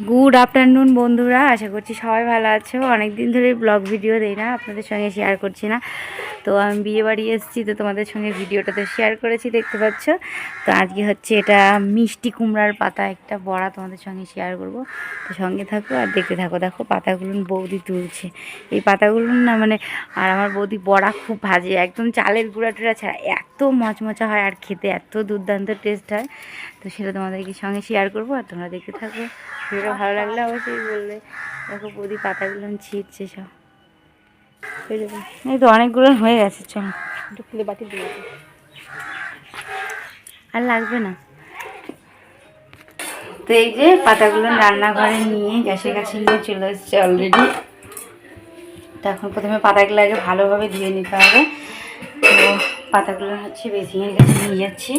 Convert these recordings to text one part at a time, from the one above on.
Good afternoon বন্ধুরা। আশা করছি সবাই ভালো আছো। অনেক দিন ধরে ব্লগ ভিডিও দেই না, আপনাদের সঙ্গে শেয়ার করছি না। তো আমি বিয়ে বাড়ি এসেছি, তো তোমাদের সঙ্গে ভিডিওটা তো শেয়ার করেছি, দেখতে পাচ্ছ? তো আজকে হচ্ছে এটা মিষ্টি কুমড়ার পাতা, একটা বড়া তোমাদের সঙ্গে শেয়ার করব। তো সঙ্গে থাকো আর দেখতে থাকো। দেখো, পাতাগুলো বৌদি তুলছে। এই পাতাগুলো না মানে আর আমার বৌদি বড়া খুব ভাজে। একদম চালের গুঁড়া টুড়া ছাড়া এত মচমচা হয় আর খেতে, এত দুর্দান্ত টেস্ট হয়। তো সেটা তোমাদেরকে সঙ্গে শেয়ার করব আর তোমরা দেখতে থাকো। ভিডিওটা ভালো লাগলে অবশ্যই বলবে। দেখো বৌদি পাতাগুলো ছিঁড়ছে সব। এই তো অনেকগুলো হয়ে গেছে চল। একটু খুলে বাটি দিয়ে। আর লাগবে না। তো এই যে পাতাগুলো রান্নাঘরে নিয়ে গ্যাসের কাছে নিয়ে চলে এসছে অলরেডি তো এখন প্রথমে পাতাগুলো আগে ভালোভাবে ধুয়ে নিতে হবে। তো পাতাগুলো হচ্ছে বেসিনের কাছে নিয়ে যাচ্ছি।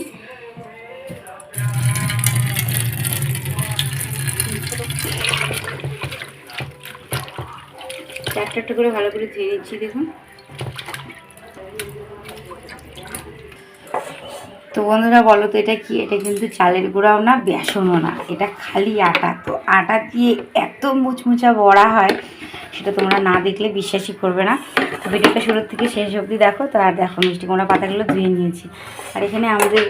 একটা একটা করে ভালো করে ধুয়ে নিচ্ছি, দেখুন। তো বন্ধুরা, বলো তো এটা কি? এটা কিন্তু চালের গুঁড়াও না, বেসনও না। এটা খালি আটা। তো আটা দিয়ে এত মুচমুচা বড়া হয়, সেটা তোমরা না দেখলে বিশ্বাসই করবে না। তো ভিডিওটা শুরুর থেকে শেষ অবধি দেখো, তো আর দেখো, মিষ্টি কুমড়া পাতাগুলো ধুয়ে নিয়েছি। আর এখানে আমাদের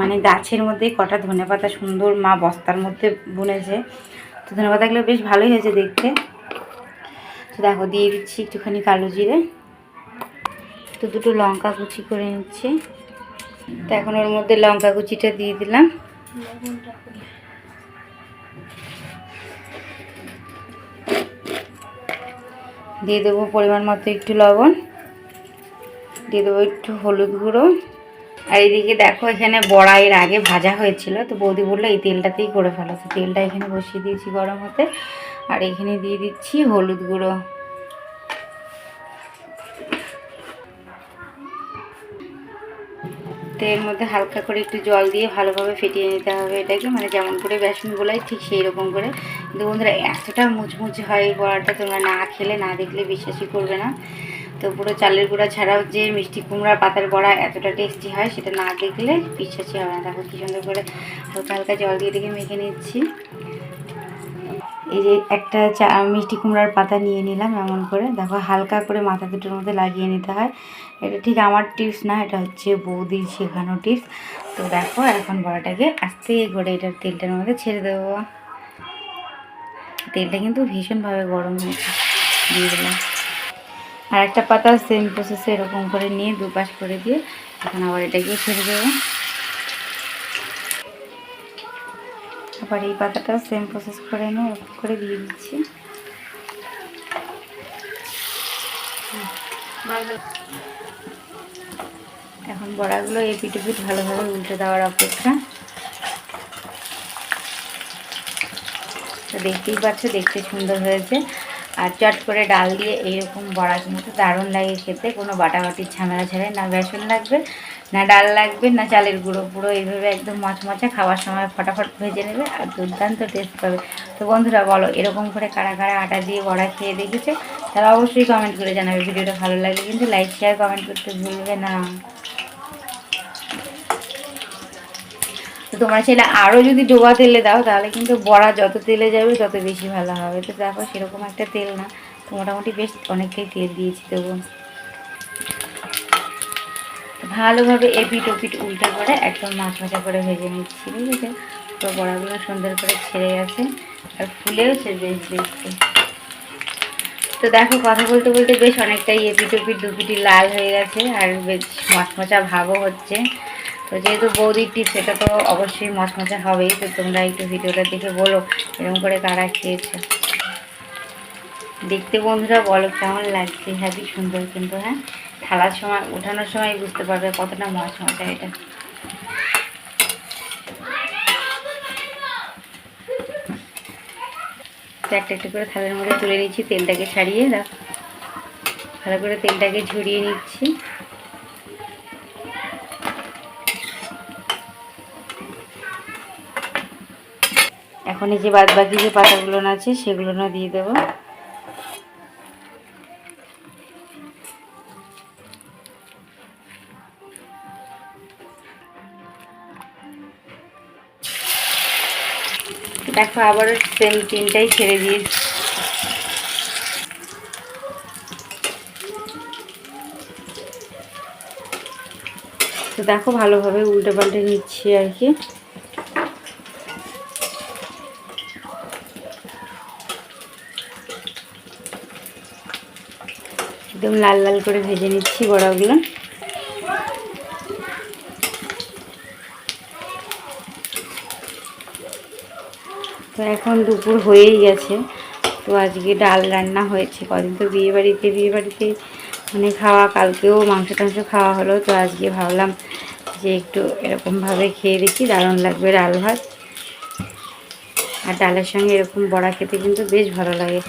মানে গাছের মধ্যে কটা ধনে পাতা সুন্দর মা বস্তার মধ্যে বুনেছে। তো ধনে পাতাগুলো বেশ ভালোই হয়েছে দেখতে। দেখো, দিয়ে দিচ্ছি একটুখানি কালো জিরে। তো দুটো লঙ্কা কুচি করে নিচ্ছি। তো এখন ওর মধ্যে লঙ্কা কুচিটা দিয়ে দিলাম। দিয়ে দেবো পরিমাণ মতো একটু লবণ। দিয়ে দেবো একটু হলুদ গুঁড়ো। আর এইদিকে দেখো, এখানে বড়া এর আগে ভাজা হয়েছিল। তো বৌদি বলল, এই তেলটাতেই করে ফেলো। তো তেলটা এখানে বসিয়ে দিয়েছি গরম হতে। আর এখানে দিয়ে দিচ্ছি হলুদ গুঁড়ো। তো এর মধ্যে হালকা করে একটু জল দিয়ে ভালোভাবে ফেটিয়ে নিতে হবে এটাকে। মানে যেমন করে বেসন গোলাই, ঠিক সেই রকম করে। কিন্তু বন্ধুরা, এতটা মুচমুচ হয় বড়াটা, তোমরা না খেলে, না দেখলে বিশ্বাসই করবে না। তো পুরো চালের গুঁড়া ছাড়াও যে মিষ্টি কুমড়ার পাতার বড়া এতটা টেস্টি হয়, সেটা না দেখলে বিশ্বাসই হবে না। দেখো কি সুন্দর করে হালকা হালকা জল দিয়ে দিকে মেখে নিচ্ছি। এই যে একটা চা, মিষ্টি কুমড়ার পাতা নিয়ে নিলাম এমন করে। দেখো হালকা করে মাথা দুটোর মধ্যে লাগিয়ে নিতে হয়। এটা ঠিক আমার টিপস না, এটা হচ্ছে বৌদির শেখানো টিপস তো দেখো এখন বড়াটাকে আস্তে করে এটার তেলটার মধ্যে ছেড়ে দেবো। তেলটা কিন্তু ভীষণভাবে গরম হয়েছে। দিয়ে দিলাম। আর একটা পাতা সেম প্রসেসে এরকম করে নিয়ে দুপাশ করে দিয়ে এখন আবার এটাকে ছেড়ে দেবো। আবার এই পাতাটা সেম প্রসেস করে এরকম করে দিয়ে দিচ্ছি। এখন বড়াগুলো এই পিঠে পিঠ ভালোভাবে উল্টে দেওয়ার অপেক্ষা। দেখতেই পাচ্ছ, দেখতে সুন্দর হয়েছে। আর চট করে ডাল দিয়ে এইরকম বড়া কিন্তু দারুণ লাগে খেতে। কোনো বাটাবাটির ঝামেলা ছাড়াই না, বেসন লাগবে, না ডাল লাগবে, না চালের গুঁড়ো। পুরো এইভাবে একদম মচমচা খাওয়ার সময় ফটাফট ভেজে নেবে আর দুর্দান্ত টেস্ট পাবে। তো বন্ধুরা বলো, এরকম করে কারা কারা আটা দিয়ে বড়া খেয়ে দেখেছে? তারা অবশ্যই কমেন্ট করে জানাবে। ভিডিওটা ভালো লাগলে কিন্তু লাইক শেয়ার কমেন্ট করতে ভুলবে না। তোমরা চাইলে আরও যদি ডোবা তেলে দাও, তাহলে কিন্তু বড়া যত তেলে যাবে তত বেশি ভালো হবে। তো দেখো সেরকম একটা তেল না, তো মোটামুটি বেশ অনেকটাই তেল দিয়েছি দেবো ভালোভাবে এপিট ওপিট উল্টা করে একদম মাছ মাছা করে ভেজে নিচ্ছি আছে তো বড়াগুলো সুন্দর করে ছেড়ে গেছে, আর ফুলেও ছেড়ে দেখতে। তো দেখো কথা বলতে বলতে বেশ অনেকটাই এপিট ওপিট দুপিটি লাল হয়ে গেছে, আর বেশ মচমচা ভাবও হচ্ছে। তো যেহেতু বৌদির টিপস সেটা তো অবশ্যই মচমচা হবেই, তো তোমরা একটু ভিডিওটা দেখে বলো, এরকম করে কারা খেয়েছো। দেখতে বন্ধুরা, বলো কেমন লাগছে? হ্যাপি সুন্দর কিন্তু হ্যাঁ? থালার সময়, ওঠানোর সময় বুঝতে পারবে কতটা মচমচা এটা। একটা একটা করে থালের মধ্যে তুলে নিচ্ছি, তেলটাকে ছাড়িয়ে দেখ ভালো করে তেলটাকে ঝরিয়ে নিচ্ছি। এখন এই যে বাদ বাকি যে পাতাগুলো আছে, সেগুলো দিয়ে দেবো। দেখো, আবারও সেম তিনটাই ছেড়ে দিয়েছি। তো দেখো, ভালোভাবে উল্টে পাল্টে নিচ্ছি আর কি। একদম লাল লাল করে ভেজে নিচ্ছি বড়াগুলো। তো এখন দুপুর হয়েই গেছে। তো আজকে ডাল রান্না হয়েছে। কদিন তো বিয়ে বাড়িতে বিয়ে বাড়িতে মানে খাওয়া, কালকেও মাংস টাংস খাওয়া হলো। তো আজকে ভাবলাম যে একটু এরকমভাবে খেয়ে দেখি, দারুণ লাগবে ডাল ভাত। আর ডালের সঙ্গে এরকম বড়া খেতে কিন্তু বেশ ভালো লাগে।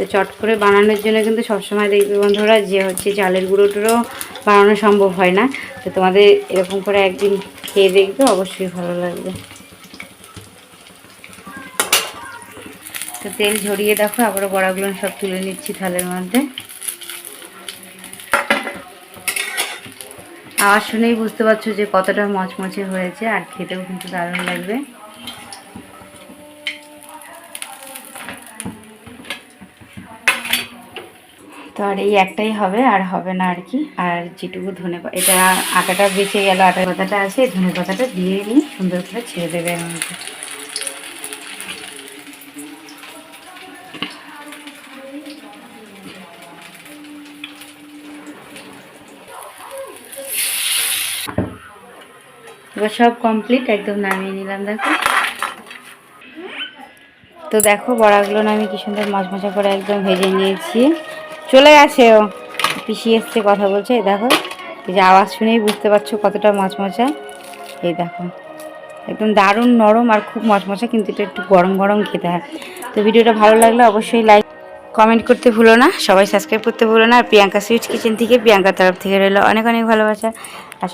তো চট করে বানানোর জন্য কিন্তু সবসময় দেখবে বন্ধুরা যে হচ্ছে চালের গুঁড়ো টুড়ো বানানো সম্ভব হয় না। তো তোমাদের এরকম করে একদিন খেয়ে দেখবে, অবশ্যই ভালো লাগবে। তো তেল ঝরিয়ে দেখো, আবারও বড়াগুলো সব তুলে নিচ্ছি থালের মধ্যে। আওয়াজ শুনেই বুঝতে পারছ যে কতটা মচমচে হয়েছে, আর খেতেও কিন্তু দারুণ লাগবে। তো আর এই একটাই হবে, আর হবে না আর কি। আর যেটুকু ধনে এটা আটাটা বেঁচে গেল আটা পাতাটা আছে ধনে পাতাটা দিয়ে নিই সুন্দর করে ছেড়ে দেবে মধ্যে। এবার সব কমপ্লিট একদম নামিয়ে নিলাম, দেখো। তো দেখো, বড়াগুলো আমি কি সুন্দর মাছ মচমচা করে একদম ভেজে নিয়েছি। চলে গেছে ও। পিসি এসছে কথা বলছে, এই দেখো, এই যে আওয়াজ শুনেই বুঝতে পারছ কতটা মচমচা। এই দেখো, একদম দারুণ নরম আর খুব মচমচা, কিন্তু এটা একটু গরম গরম খেতে হয়। তো ভিডিওটা ভালো লাগলে অবশ্যই লাইক কমেন্ট করতে ভুলো না, সবাই সাবস্ক্রাইব করতে ভুলো না, আর প্রিয়াঙ্কা সুইট কিচেন থেকে প্রিয়াঙ্কার তরফ থেকে রইল অনেক অনেক ভালোবাসা, আর